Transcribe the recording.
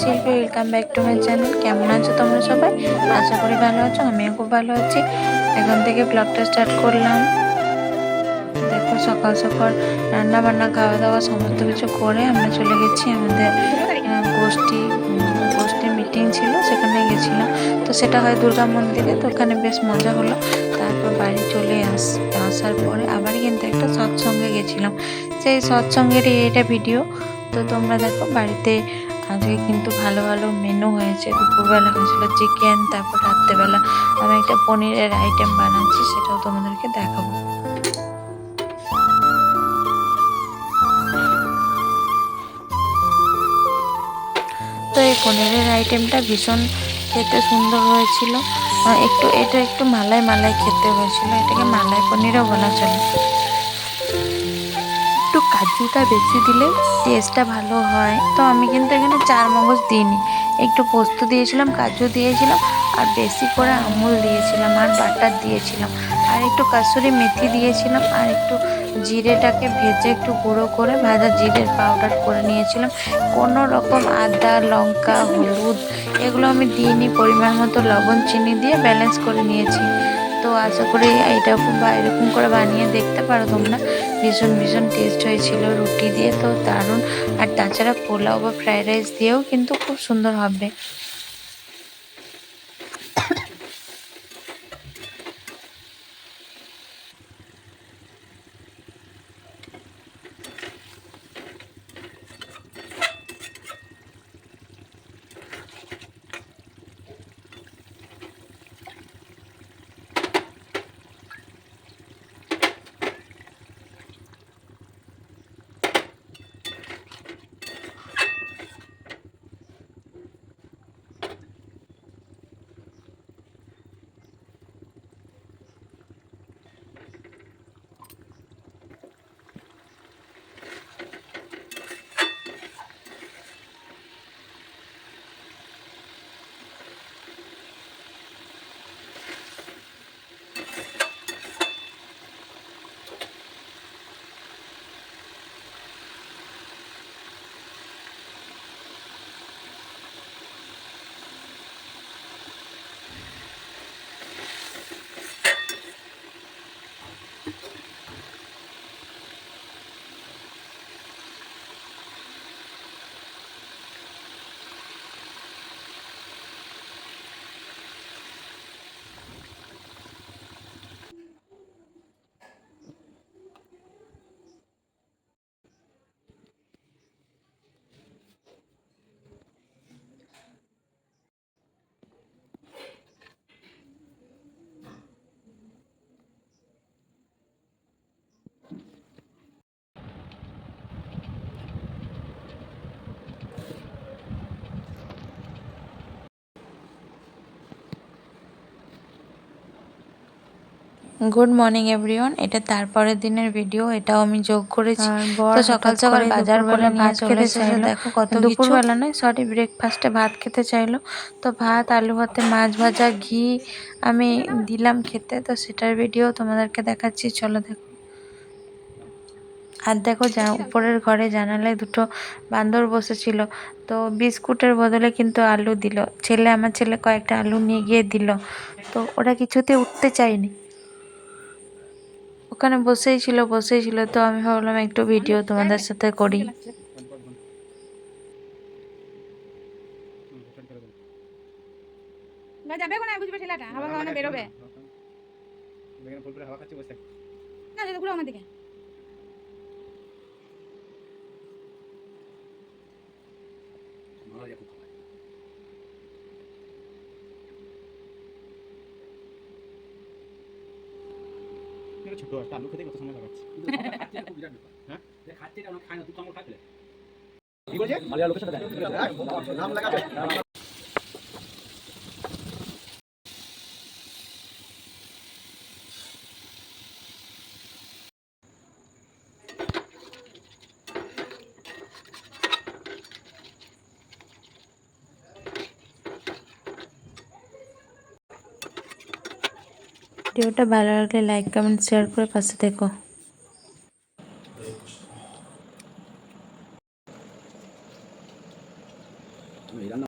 শিল্পী welcome back to my channel কেমন আছো তোমরা সবাই? আশা করি ভালো আছো, আমিও খুব ভালো আছি। এখন থেকে ব্লগটা স্টার্ট করলাম। দেখো, সকাল সকাল রান্না বান্না খাওয়া দাওয়া সমস্ত কিছু করে আমরা চলে গেছি আমাদের গোষ্ঠী গোষ্ঠী মিটিং ছিল, সেখানে গেছিলাম। তো সেটা হয় দুর্গা মন্দিরে, তো ওখানে বেশ মজা হলো। তারপর বাড়ি চলে আস, আসার পরে আবার কিন্তু একটা সৎসঙ্গে গেছিলাম। সেই সৎসঙ্গেরই এটা ভিডিও তো তোমরা দেখো, বাড়িতে আজকে কিন্তু ভালো ভালো মেনু হয়েছে। দুপুরবেলা হয়েছিল চিকেন তারপর রাত্রেবেলা আমি একটা পনিরের আইটেম বানাচ্ছি, সেটাও তোমাদেরকে দেখাবো। তো এই পনিরের আইটেমটা ভীষণ খেতে সুন্দর হয়েছিল। একটু, এটা একটু মালাই মালাই খেতে হয়েছিল। এটাকে মালাই পনিরও বলা চলে। কাজুটা বেশি দিলে টেস্টটা ভালো হয়। তো আমি কিন্তু এখানে চার মগজ দিইনি। একটু পোস্ত দিয়েছিলাম, কাজু দিয়েছিলাম, আর বেশি করে আমুল দিয়েছিলাম, আর বাটার দিয়েছিলাম। আর একটু কাসুরি মেথি দিয়েছিলাম, আর একটু জিরেটাকে ভেজে একটু গুঁড়ো করে ভাজা জিরের পাউডার করে নিয়েছিলাম। কোনো রকম আদা, লঙ্কা, হলুদ, এগুলো আমি দিইনি, পরিমাণ মতো লবণ, চিনি দিয়ে ব্যালেন্স করে নিয়েছি। তো আশা করি খুব বা এরকম করে বানিয়ে দেখতে পারো তোমরা। ভীষণ ভীষণ টেস্ট হয়েছিল রুটি দিয়ে, তো দারুণ। আর তাছাড়া পোলাও বা ফ্রাইড রাইস দিয়েও কিন্তু খুব সুন্দর হবে। গুড মর্নিং এভরিওয়ান এটা তারপরের দিনের ভিডিও এটাও আমি যোগ করেছি। তো সকাল সকাল বাজার বলে ভাত খেতে চাইলো। দেখো কত দুপুরবেলা নয় সরি ব্রেকফাস্টে ভাত খেতে চাইলো। তো ভাত আলু ভাতে মাছ ভাজা ঘি আমি দিলাম খেতে। তো সেটার ভিডিও তোমাদেরকে দেখাচ্ছি। চলো দেখো। আর দেখো যা উপরের ঘরে জানালায় দুটো বান্দর বসেছিল। তো বিস্কুটের বদলে কিন্তু আলু দিল। ছেলে আমার ছেলে কয়েকটা আলু নিয়ে গিয়ে দিল। তো ওরা কিছুতে উঠতে চায়নি। ওখানে বসেই ছিল বসেই ছিল। তো আমি ভাবলাম একটু ভিডিও তোমাদের সাথে করি। না যাবে কোনা বুঝবে ঠেলাটা হাওয়া খাওয়ানো বেরোবে। হাওয়া খাচ্ছে বসে। না যদি ঘুরো আমার দিকে। এটা ছোট একটা আলু খেতে কত সময় লাগাচ্ছে। হ্যাঁ? খাচ্ছে এটা খাই না তুই তো আমার খাচ্ছিলে কি বলছে? নাম লাগাবে। ভিডিওটা ভালো লাগলে লাইক কমেন্ট শেয়ার করে পাশে থেকো।